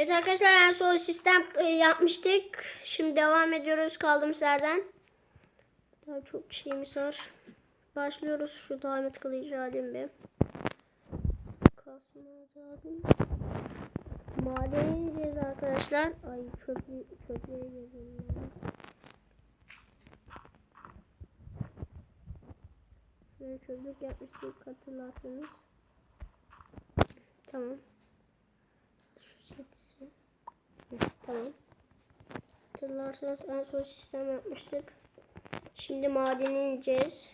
Evet arkadaşlar en son sistem e, yapmıştık. Şimdi devam ediyoruz kaldığımız yerden. Daha çok şeyimiz var. Başlıyoruz şu davet kılıcı alayım bir. Kasma alayım. Madene ineceğiz arkadaşlar. Ay çöplü, çöplüğe girdim. Şöyle çöplük yapmıştık hatırlarsınız. Tamam. Şu setisi. Tamam. Hatırlarsanız en son sistem yapmıştık. Şimdi madene ineceğiz.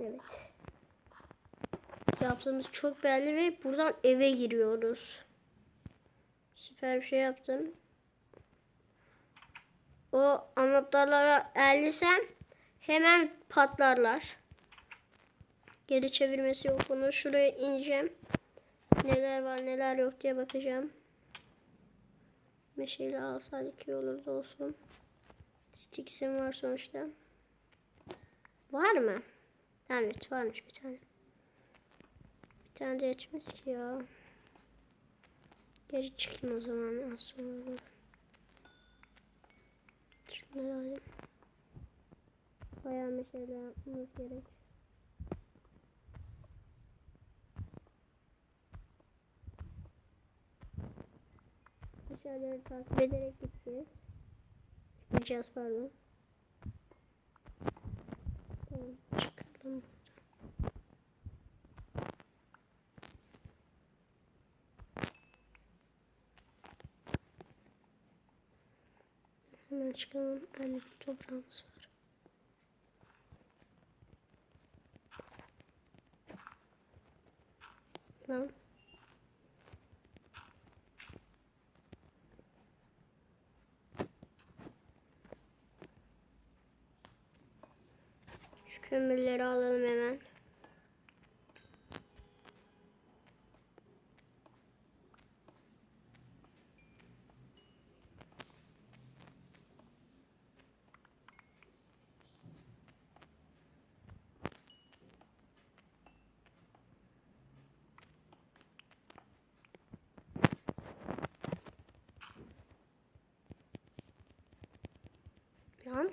Evet. Yaptığımız çok belli ve buradan eve giriyoruz. Süper bir şey yaptım. O anahtarlara ellisem hemen patlarlar. Geri çevirmesi yok bunu. Şuraya ineceğim. Neler var neler yok diye bakacağım. Meşeyle alsaydık iyi olurdu olsun. Sticks'im var sonuçta. Var mı? Evet varmış bir tane. Bir tane de yetmez ki ya. Geri çıkayım o zaman az sonra. Şunları alayım. Bayağı meşale yapmamız gerek. Meşaleleri takip ederek gideceğiz. Çıkacağız pardon. Tamam çıkalım. Hemen çıkalım. Anne toprağımız var. Tamam. Kömürleri alalım hemen. Lan.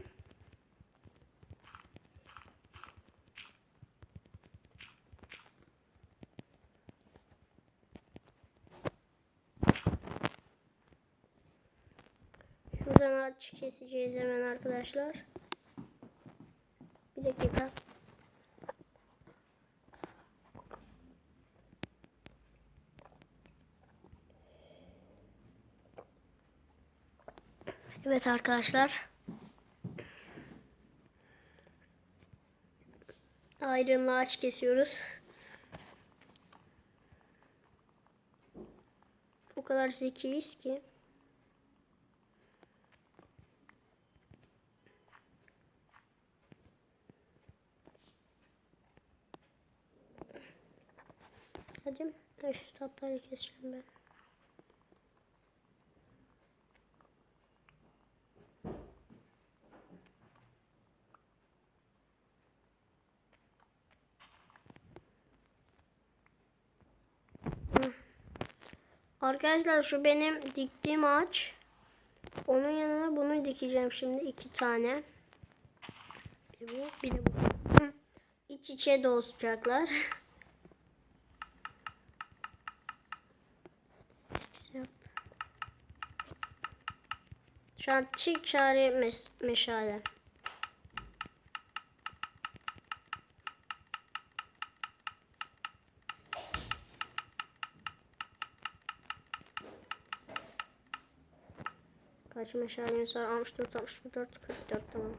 Şuradan ağaç keseceğiz hemen arkadaşlar. Bir dakika. Evet arkadaşlar. Ayrınlı ağaç kesiyoruz. O kadar zekiyiz ki. Ha, şu tatları keseceğim ben. Arkadaşlar şu benim diktiğim ağaç. Onun yanına bunu dikeceğim şimdi iki tane. Bir bu, bir de bu. İç içe de. Şu an çift çare mes meşale. Kaç meşalemiz var? 64, 64, 44 tamam.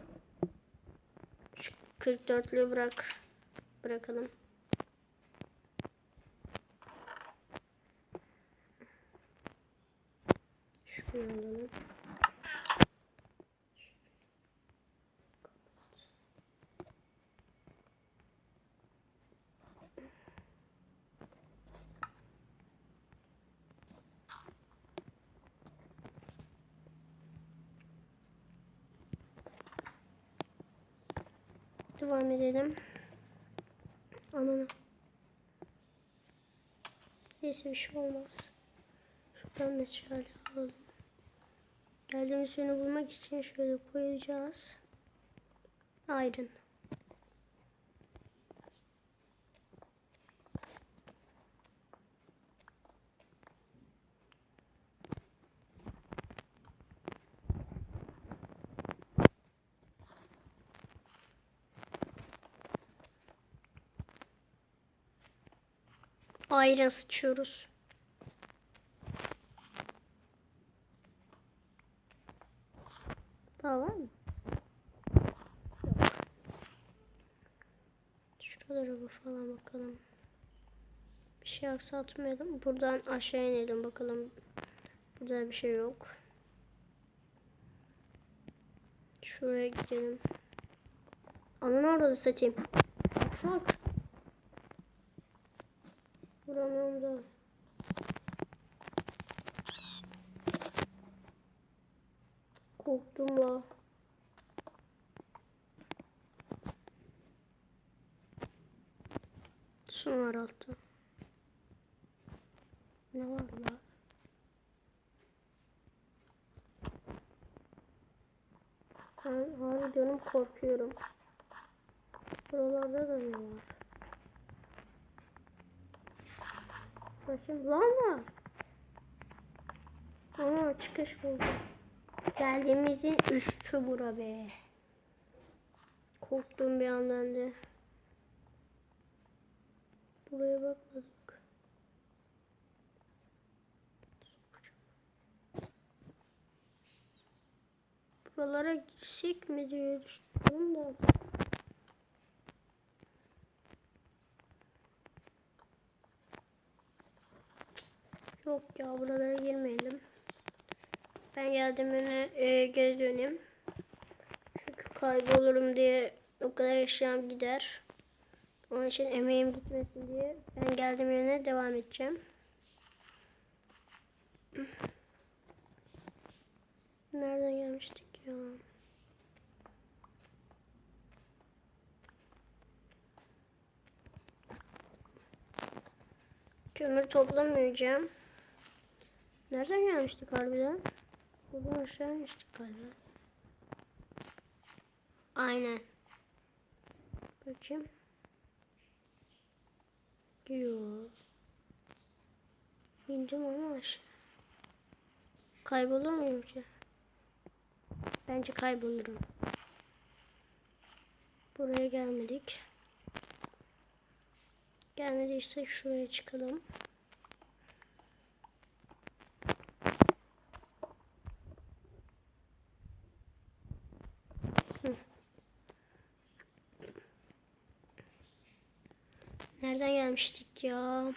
Şu 44'lüğü bırak. Bırakalım. Şuraya alalım. Devam edelim. Ananı. Neyse bir şey olmaz. Şuradan meşale alalım. Geldiğimiz yönü bulmak için şöyle koyacağız. Ayrın. Ayran sıçıyoruz. Daha var mı? Yok. Şuralara bir falan bakalım. Bir şey aksatmayalım. Buradan aşağı inelim bakalım. Burada bir şey yok. Şuraya gidelim. Ananı orada satayım. Uşak. Buranın da. Korktum la. Su var altta. Ne var la? Ben harbi diyorum korkuyorum. Buralarda da ne var? Bakayım var. Ama çıkış buldum. Geldiğimizin üstü bura be. Korktum bir yandan da. Buraya bakmadık. Buralara gitsek mi diye düşünüyorum da. Yok ya buralara girmeyelim. Ben yine e, geri döneyim. Çünkü kaybolurum diye o kadar eşyam gider. Onun için emeğim gitmesin diye ben geldim yerine devam edeceğim. Nereden gelmiştik ya? Kömür toplamayacağım. Nereden gelmiştik harbiden? Buradan aşağı inmiştik galiba. Aynen. Bakayım. Yok. İndim ama aşağı. Kaybolur muyum ki? Bence kaybolurum. Buraya gelmedik. Gelmediysek şuraya çıkalım. Nereden gelmiştik ya?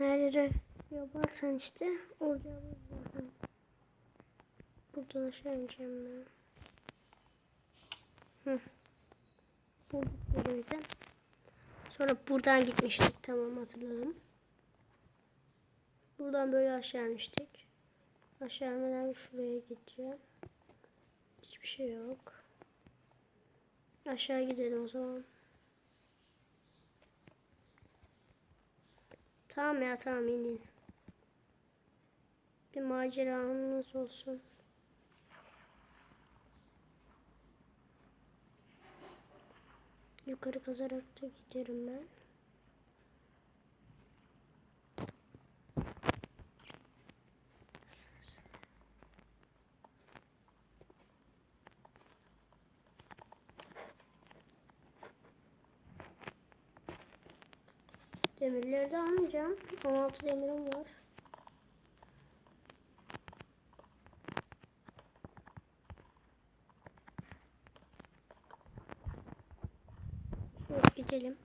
Nerede yaparsan işte olacağımız zaten. Buradan aşağı ineceğim ben. Hı. Bulduk yerimize. Sonra buradan gitmiştik. Tamam hatırladım. Buradan böyle aşağı inmiştik. Aşağı inmeden şuraya gideceğim. Hiçbir şey yok. Aşağı gidelim o zaman. Tamam ya tamam inin. Bir maceramız olsun. Yukarı kazarak da giderim ben. Demirleri de almayacağım. 16 demirim var. Yok gidelim.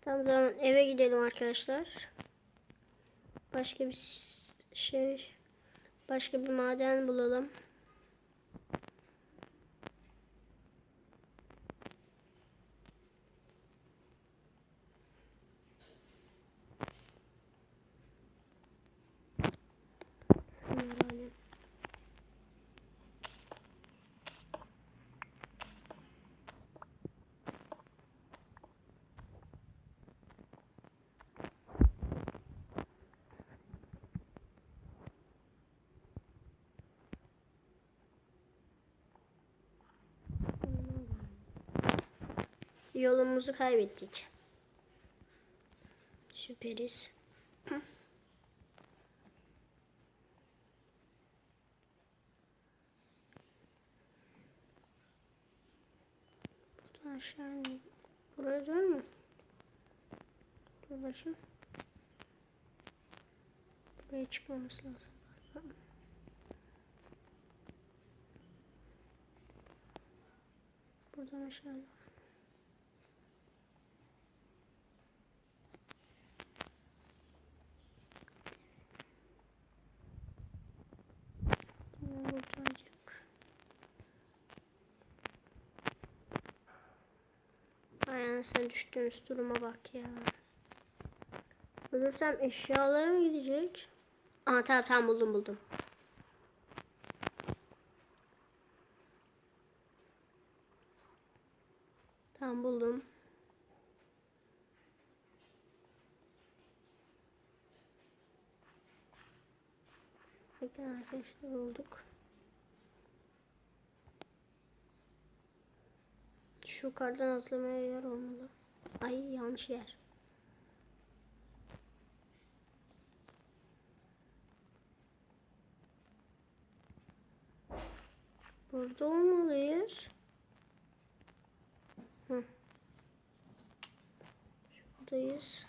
Tamam zaman eve gidelim arkadaşlar. Başka bir şey başka bir maden bulalım. Yolumuzu kaybettik. Süperiz. Buradan aşağı in. Buraya dön mü? Dur bakayım. Buraya çıkmamız lazım. Buradan aşağı. Sen düştüğümüz duruma bak ya. Ölürsem eşyalarım gidecek. Aa tamam tamam buldum buldum. Tamam buldum. Bakın arkadaşlar bulduk. Şu yukarıdan atlamaya yer olmalı. Ay yanlış yer. Burada olmalıyız. Hı. Şuradayız.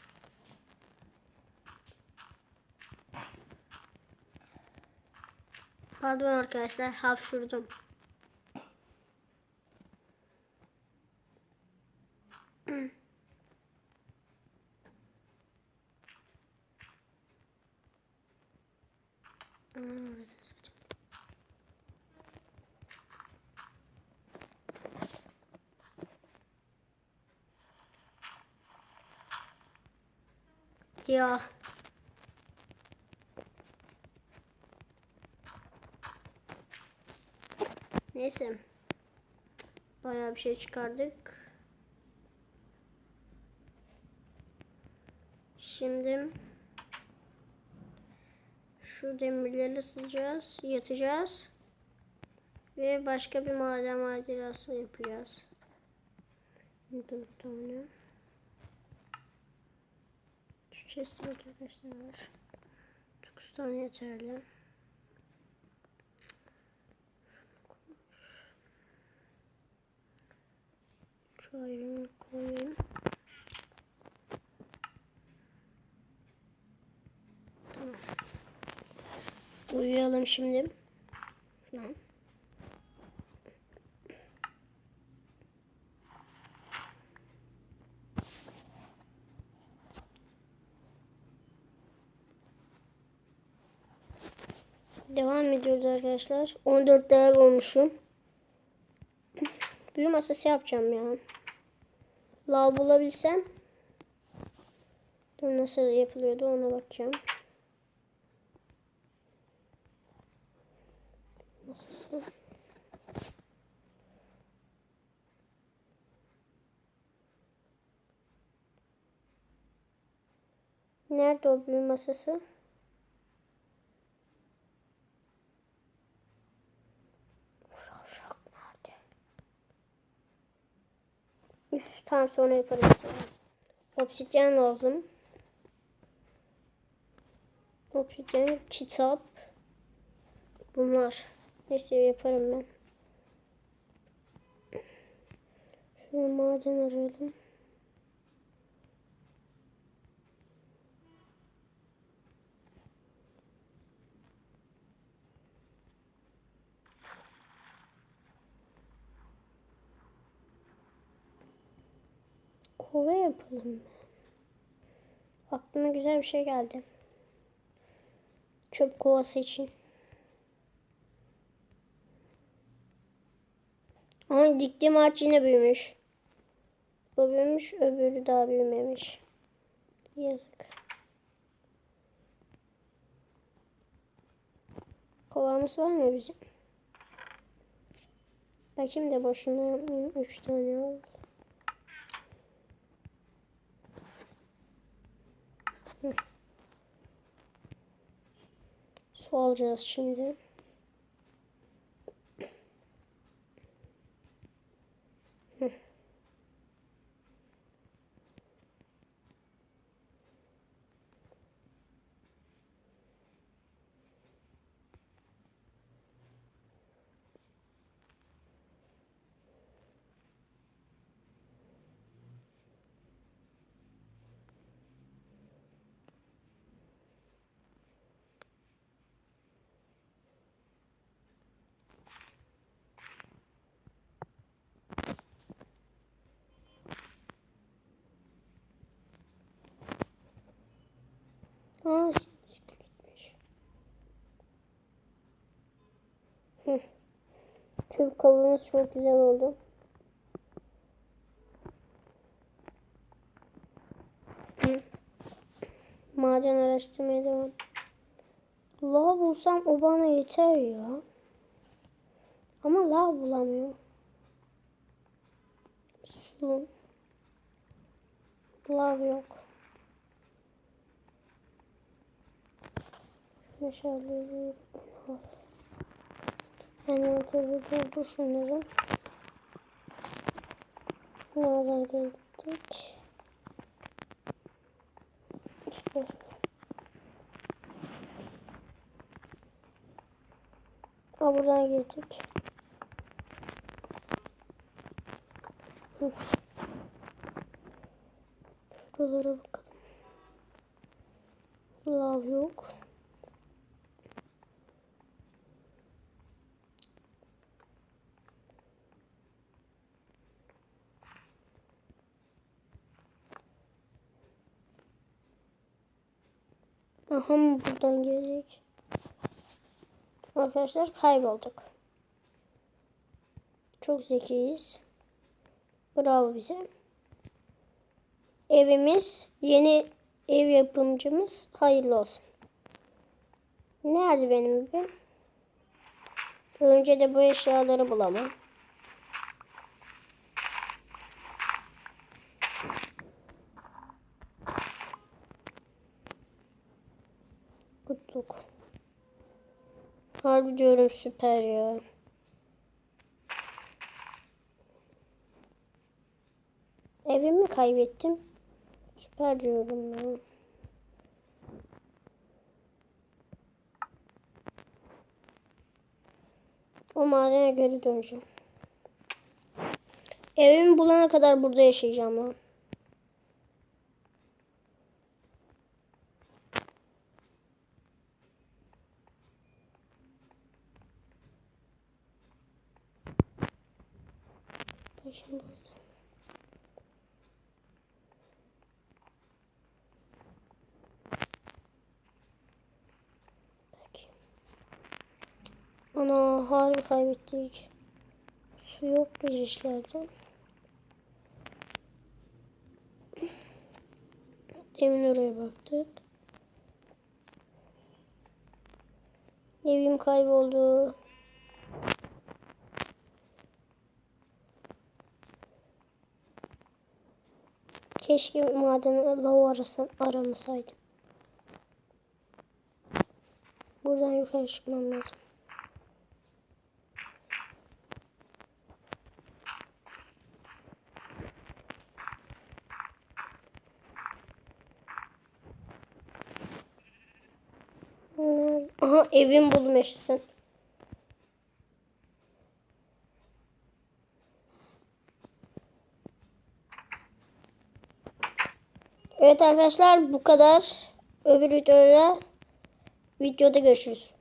Pardon arkadaşlar hapşurdum. Ya. Neyse. Bayağı bir şey çıkardık. Şimdi şu demirleri sızacağız, yatacağız. Ve başka bir maden macerası yapacağız. Dört tane. Şu chest'e arkadaşlar. 9 tane yeterli. Şu ayrımı koyayım. Uyuyalım şimdi. Lan. Devam ediyoruz arkadaşlar. 14 değer olmuşum. Büyü masası yapacağım ya. Lav bulabilsem. Dur nasıl yapılıyordu ona bakacağım. Masası. Nerede o büyü masası? Şavşak nerede? Üf, tamam sonra yaparız. Obsidyen lazım. Obsidyen, kitap. Bunlar. Neyse yaparım ben. Şöyle maden arayalım. Kova yapalım mı? Aklıma güzel bir şey geldi. Çöp kovası için. Ama diktiğim ağaç yine büyümüş. Bu büyümüş, öbürü daha büyümemiş. Yazık. Kovamız var mı bizim? Bakayım da boşuna yapmayayım. Üç tane oldu. Su alacağız şimdi. Hı. Tüm kabuğumuz çok güzel oldu. Maden araştırmaya devam. Lav bulsam o bana yeter ya. Ama lav bulamıyorum. Su. Lav yok. Meşaleleri al. Yani orada durdu şunları. Nereden geldik? İşte. Aa, buradan girdik. Şuralara bakalım. Lav yok. Aha buradan gelecek. Arkadaşlar kaybolduk. Çok zekiyiz. Bravo bize. Evimiz, yeni ev yapımcımız hayırlı olsun. Nerede benim evim? Önce de bu eşyaları bulamam. Kutluk. Harbi diyorum süper ya. Evimi kaybettim. Süper diyorum ya. O madene geri döneceğim. Evimi bulana kadar burada yaşayacağım lan. Başım burada. Bakayım. Ana harbi kaybettik. Su yok girişlerde. Demin oraya baktık. Evim kayboldu. Keşke madeni lav arasam, aramasaydım. Buradan yukarı çıkmam lazım. Aha evim buldum Evet arkadaşlar bu kadar. Öbür videoda videoda görüşürüz.